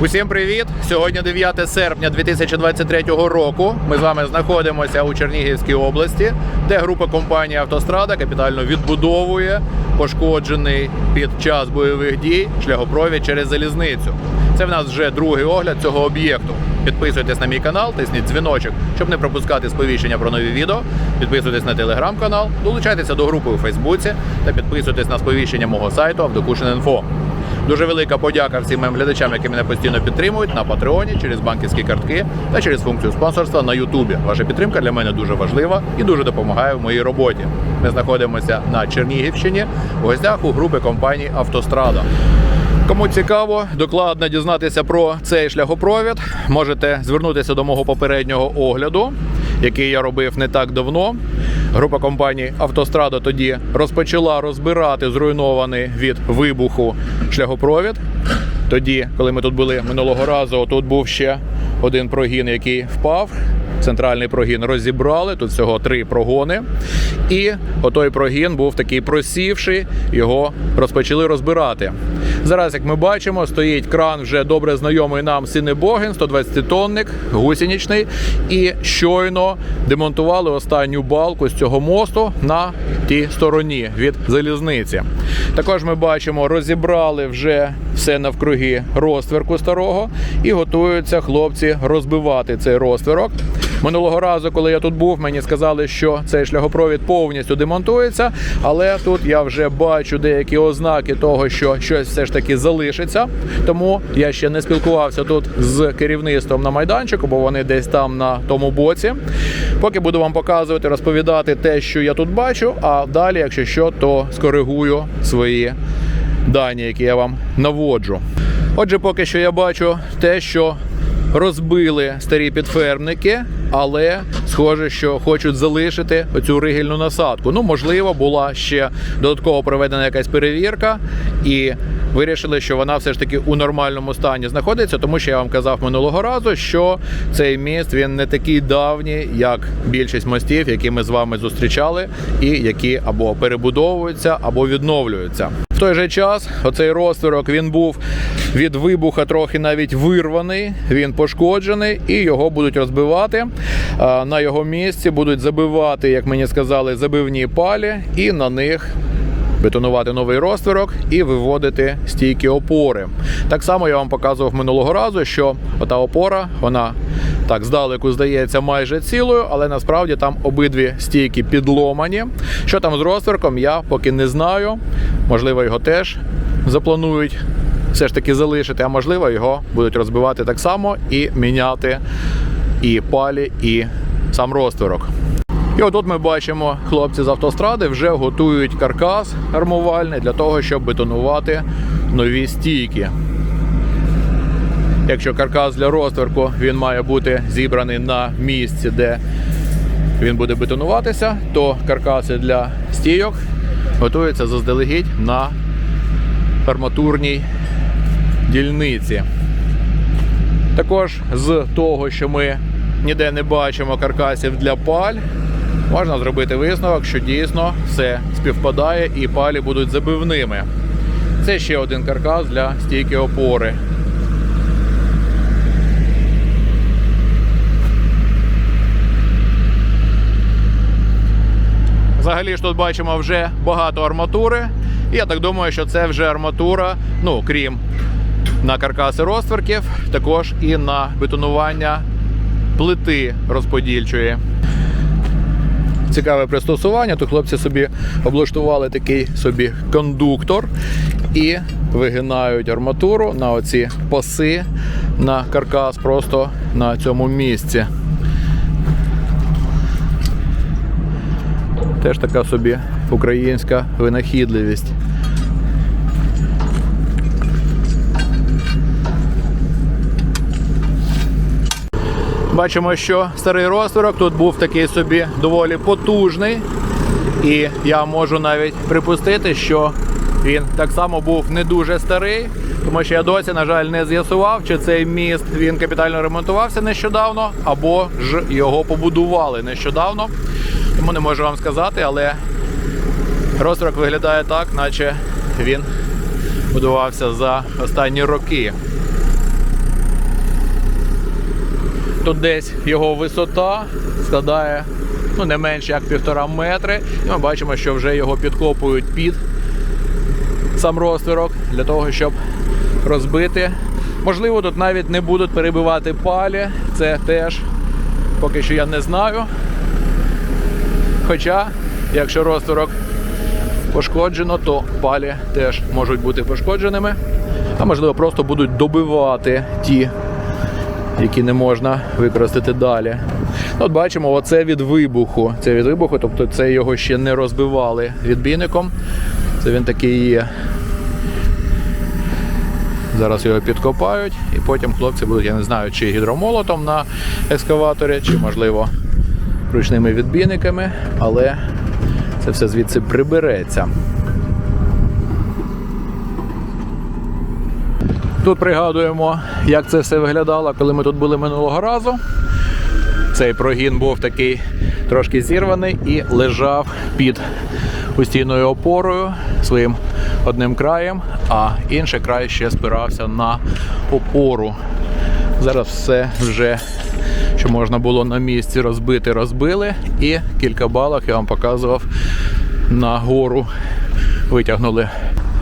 Усім привіт! Сьогодні 9 серпня 2023 року. Ми з вами знаходимося у Чернігівській області, де група компанії Автострада капітально відбудовує пошкоджений під час бойових дій шляхопровід через залізницю. Це в нас вже другий огляд цього об'єкту. Підписуйтесь на мій канал, тисніть дзвіночок, щоб не пропускати сповіщення про нові відео. Підписуйтесь на телеграм-канал, долучайтеся до групи у Фейсбуці та підписуйтесь на сповіщення мого сайту Авдокушин.Інфо. Дуже велика подяка всім моїм глядачам, які мене постійно підтримують на Патреоні, через банківські картки та через функцію спонсорства на Ютубі. Ваша підтримка для мене дуже важлива і дуже допомагає в моїй роботі. Ми знаходимося на Чернігівщині в гостях у групи компанії Автострада. Кому цікаво докладно дізнатися про цей шляхопровід, можете звернутися до мого попереднього огляду, який я робив не так давно. Група компаній Автострада тоді розпочала розбирати зруйнований від вибуху шляхопровід. Тоді, коли ми тут були минулого разу, тут був ще один прогін, який впав. Центральний прогін розібрали, тут всього три прогони. І отой прогін був такий просівший, його розпочали розбирати. Зараз, як ми бачимо, стоїть кран вже добре знайомий нам Синебоген, 120-тонник, гусеничний. І щойно демонтували останню балку з цього мосту на тій стороні від залізниці. Також ми бачимо, розібрали вже все навкруги розтверку старого і готуються хлопці розбивати цей розтверок. Минулого разу, коли я тут був, мені сказали, що цей шляхопровід повністю демонтується, але тут я вже бачу деякі ознаки того, що щось все ж таки залишиться. Тому я ще не спілкувався тут з керівництвом на майданчику, бо вони десь там на тому боці. Поки буду вам показувати, розповідати те, що я тут бачу. А далі, якщо що, то скоригую свої дані, які я вам наводжу. Отже, поки що я бачу те, що розбили старі підфермники, але схоже, що хочуть залишити оцю ригельну насадку. Ну, можливо, була ще додатково проведена якась перевірка, і вирішили, що вона все ж таки у нормальному стані знаходиться, тому що я вам казав минулого разу, що цей міст він не такий давній, як більшість мостів, які ми з вами зустрічали, і які або перебудовуються, або відновлюються. В той же час оцей розтворок він був від вибуха трохи навіть вирваний, він пошкоджений, і його будуть розбивати. На його місці будуть забивати, як мені сказали, забивні палі, і на них бетонувати новий розтворок і виводити стійкі опори. Так само я вам показував минулого разу, що ота опора, вона так здалеку здається майже цілою, але насправді там обидві стійки підломані. Що там з розтворком, я поки не знаю. Можливо, його теж запланують все ж таки залишити, а можливо, його будуть розбивати так само і міняти і палі, і сам розтворок. І отут ми бачимо, хлопці з автостради вже готують каркас армувальний для того, щоб бетонувати нові стійки. Якщо каркас для розтворку він має бути зібраний на місці, де він буде бетонуватися, то каркаси для стійок готуються заздалегідь на арматурній дільниці. Також з того, що ми ніде не бачимо каркасів для паль, можна зробити висновок, що дійсно все співпадає і палі будуть забивними. Це ще один каркас для стійки опори. Взагалі ж тут бачимо вже багато арматури. Я так думаю, що це вже арматура, ну крім на каркаси розтверків, також і на бетонування плити розподільчої. Цікаве пристосування. Тут хлопці собі облаштували такий собі кондуктор і вигинають арматуру на оці паси на каркас просто на цьому місці. Теж така собі українська винахідливість. Бачимо, що старий розтворок тут був такий собі доволі потужний. І я можу навіть припустити, що він так само був не дуже старий, тому що я досі, на жаль, не з'ясував, чи цей міст він капітально ремонтувався нещодавно, або ж його побудували нещодавно. Тому не можу вам сказати, але розтворок виглядає так, наче він будувався за останні роки. Тут десь його висота складає ну, не менше як півтора метри. І ми бачимо, що вже його підкопують під сам розтворок для того, щоб розбити. Можливо, тут навіть не будуть перебивати палі. Це теж поки що я не знаю. Хоча, якщо розтворок пошкоджено, то палі теж можуть бути пошкодженими. А можливо, просто будуть добивати ті, які не можна використати далі. Ну, От бачимо, оце від вибуху. Це від вибуху, тобто це його ще не розбивали відбійником. Це він такий є. Зараз його підкопають, і потім хлопці будуть, я не знаю, чи гідромолотом на ескаваторі, чи, можливо, ручними відбійниками, але це все звідси прибереться. Тут пригадуємо, як це все виглядало, коли ми тут були минулого разу. Цей прогін був такий трошки зірваний і лежав під постійною опорою своїм одним краєм, а інший край ще спирався на опору. Зараз все вже, що можна було на місці розбити, розбили. І кілька балок я вам показував на гору витягнули.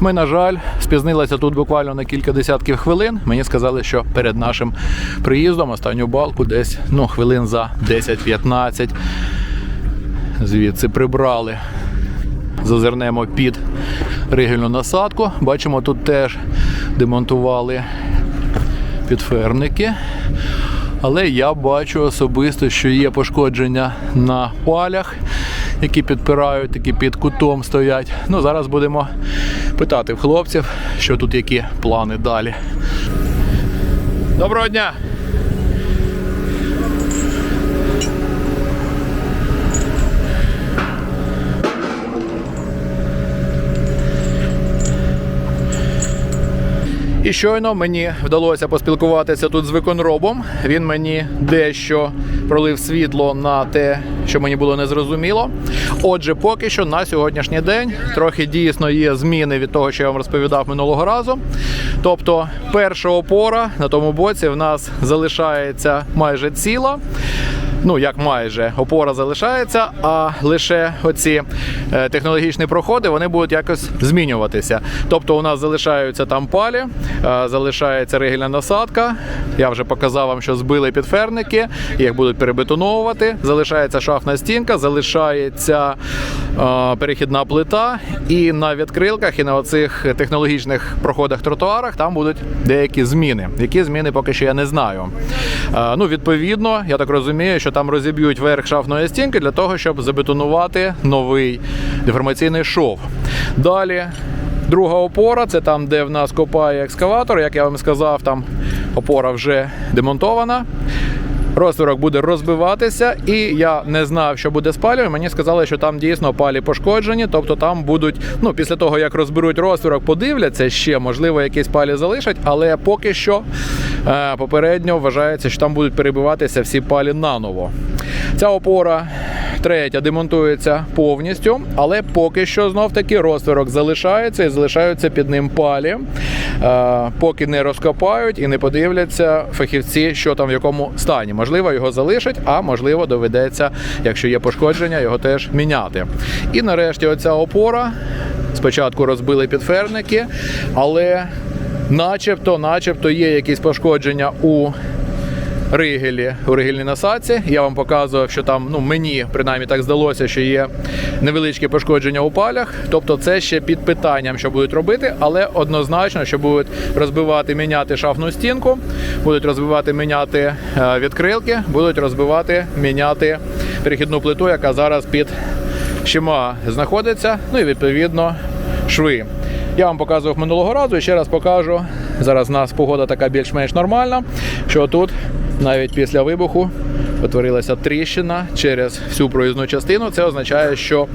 Ми, на жаль, спізнилися тут буквально на кілька десятків хвилин. Мені сказали, що перед нашим приїздом останню балку десь ну, хвилин за 10-15 звідси прибрали. Зазирнемо під ригельну насадку. Бачимо, тут теж демонтували підферники. Але я бачу особисто, що є пошкодження на палях, які підпирають, які під кутом стоять. Ну, зараз будемо питати в хлопців, що тут які плани далі. Доброго дня! І щойно мені вдалося поспілкуватися тут з виконробом. Він мені дещо пролив світло на те, що мені було незрозуміло. Отже, поки що на сьогоднішній день трохи дійсно є зміни від того, що я вам розповідав минулого разу. Тобто, перша опора на тому боці в нас залишається майже ціла. Ну, як майже опора залишається, а лише оці е, технологічні проходи вони будуть якось змінюватися. Тобто, у нас залишаються там палі, е, залишається ригельна насадка. Я вже показав вам, що збили підферники, їх будуть перебетоновувати. Залишається шафна стінка, залишається перехідна плита, і на відкрилках, і на оцих технологічних проходах тротуарах там будуть деякі зміни. Які зміни поки що я не знаю. Ну, відповідно, я так розумію, що там розіб'ють верх шафної стінки для того, щоб забетонувати новий деформаційний шов. Далі. Друга опора це там, де в нас копає екскаватор. Як я вам сказав, там опора вже демонтована. Розтворок буде розбиватися, і я не знав, що буде з палію. Мені сказали, що там дійсно палі пошкоджені, тобто там будуть, ну після того як розберуть розтворок, подивляться ще, можливо, якісь палі залишать, але поки що попередньо вважається, що там будуть перебиватися всі палі наново. Ця опора. Третя демонтується повністю, але поки що знов таки розтворок залишається і залишаються під ним палі, е, поки не розкопають і не подивляться фахівці, що там в якому стані. Можливо, його залишать, а можливо, доведеться, якщо є пошкодження, його теж міняти. І нарешті, оця опора. Спочатку розбили підферники, але начебто, начебто є якісь пошкодження у ригелі у ригельній насадці. Я вам показував, що там ну мені принаймні так здалося, що є невеличкі пошкодження у палях. Тобто, це ще під питанням, що будуть робити, але однозначно, що будуть розбивати, міняти шафну стінку, будуть розбивати, міняти е, відкрилки, будуть розбивати, міняти перехідну плиту, яка зараз під щима знаходиться. Ну і відповідно шви. Я вам показував минулого разу і ще раз покажу. Зараз у нас погода така більш-менш нормальна, що тут навіть після вибуху утворилася тріщина через всю проїзну частину. Це означає, що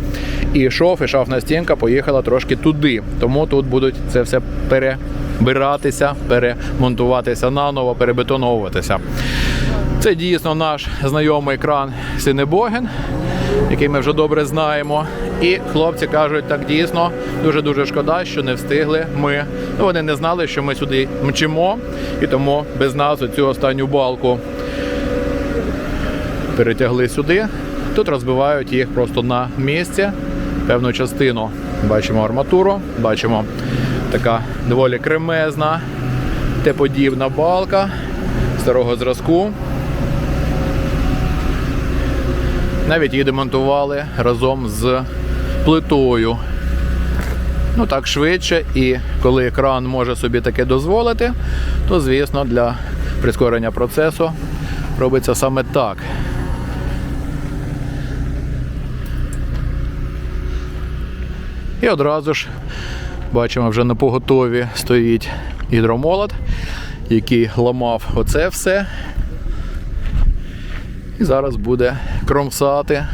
і шов, і шафна стінка поїхала трошки туди. Тому тут будуть це все перебиратися, перемонтуватися наново, перебетоновуватися. Це дійсно наш знайомий кран Синебоген, який ми вже добре знаємо. І хлопці кажуть, так дійсно дуже дуже шкода, що не встигли ми. Ну вони не знали, що ми сюди мчимо, і тому без нас цю останню балку перетягли сюди. Тут розбивають їх просто на місці. Певну частину бачимо арматуру, бачимо така доволі кремезна, теподібна балка старого зразку. Навіть її демонтували разом з плитою. Ну так швидше, і коли екран може собі таке дозволити, то звісно для прискорення процесу робиться саме так. І одразу ж бачимо, вже на поготові стоїть гідромолот, який ламав оце все. І зараз буде кромсати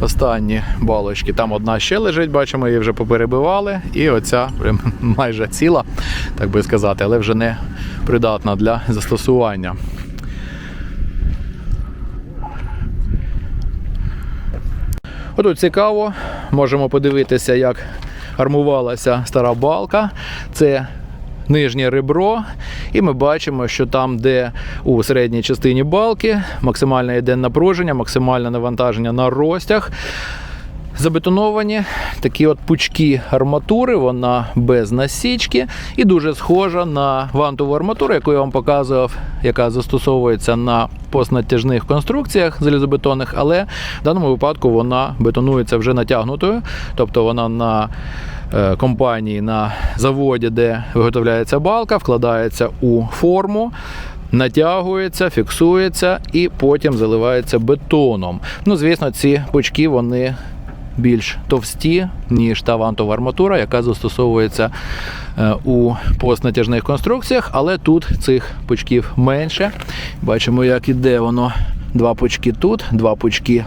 останні балочки. Там одна ще лежить, бачимо, її вже поперебивали. І оця прям майже ціла, так би сказати, але вже не придатна для застосування. Отут цікаво, можемо подивитися, як армувалася стара балка. Це нижнє ребро, і ми бачимо, що там, де у середній частині балки максимальне йде напруження, максимальне навантаження на розтяг. Забетоновані такі от пучки арматури, вона без насічки і дуже схожа на вантову арматуру, яку я вам показував, яка застосовується на постнатяжних конструкціях залізобетонних, але в даному випадку вона бетонується вже натягнутою, тобто вона на е, компанії на заводі, де виготовляється балка, вкладається у форму. Натягується, фіксується і потім заливається бетоном. Ну, звісно, ці пучки вони більш товсті, ніж та вантова арматура, яка застосовується е, у постнатяжних конструкціях, але тут цих пучків менше. Бачимо, як іде воно. Два пучки тут, два пучки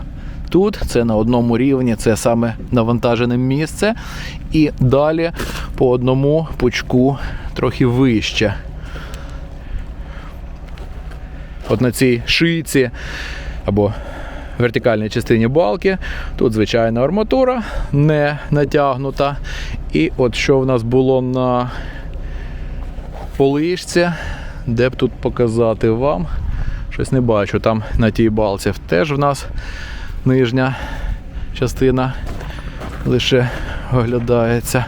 тут. Це на одному рівні, це саме навантажене місце. І далі по одному пучку трохи вище. От на цій шийці або вертикальній частині балки. Тут звичайна арматура, не натягнута. І от що в нас було на полишці, де б тут показати вам. Щось не бачу. Там на тій балці теж в нас нижня частина лише оглядається.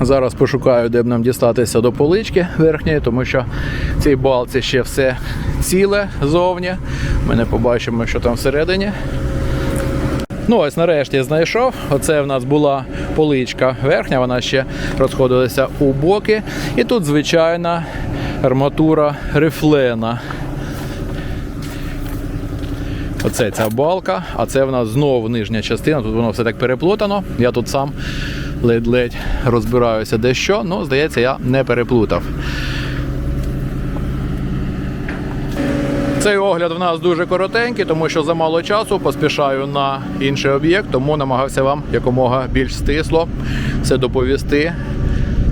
Зараз пошукаю, де б нам дістатися до полички верхньої, тому що в цій балці ще все ціле зовні. Ми не побачимо, що там всередині. Ну, ось нарешті знайшов. Оце в нас була поличка верхня, вона ще розходилася у боки. І тут звичайна арматура рифлена. Оце ця балка, а це в нас знову нижня частина. Тут воно все так переплутано. Я тут сам ледь-ледь розбираюся де що, ну, здається, я не переплутав. Цей огляд в нас дуже коротенький, тому що за мало часу поспішаю на інший об'єкт, тому намагався вам якомога більш стисло все доповісти,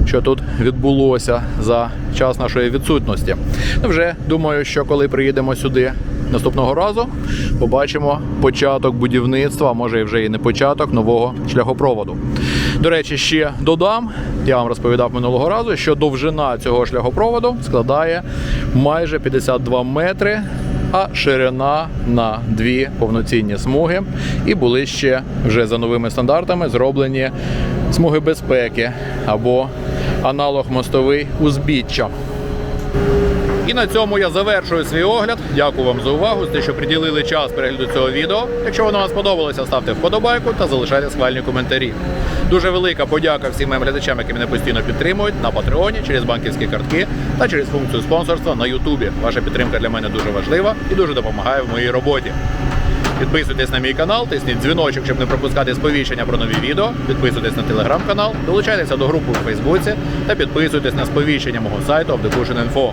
що тут відбулося за час нашої відсутності. Ну, Вже думаю, що коли приїдемо сюди наступного разу, побачимо початок будівництва, а може вже і не початок нового шляхопроводу. До речі, ще додам, я вам розповідав минулого разу, що довжина цього шляхопроводу складає майже 52 метри, а ширина на дві повноцінні смуги. І були ще вже за новими стандартами зроблені смуги безпеки або аналог мостовий узбіччя. І на цьому я завершую свій огляд. Дякую вам за увагу, за те, що приділили час перегляду цього відео. Якщо воно вам сподобалося, ставте вподобайку та залишайте схвальні коментарі. Дуже велика подяка всім моїм глядачам, які мене постійно підтримують на Патреоні через банківські картки та через функцію спонсорства на Ютубі. Ваша підтримка для мене дуже важлива і дуже допомагає в моїй роботі. Підписуйтесь на мій канал, тисніть дзвіночок, щоб не пропускати сповіщення про нові відео. Підписуйтесь на телеграм-канал, долучайтеся до групи у Фейсбуці та підписуйтесь на сповіщення мого сайту Обдекушен.Інфо.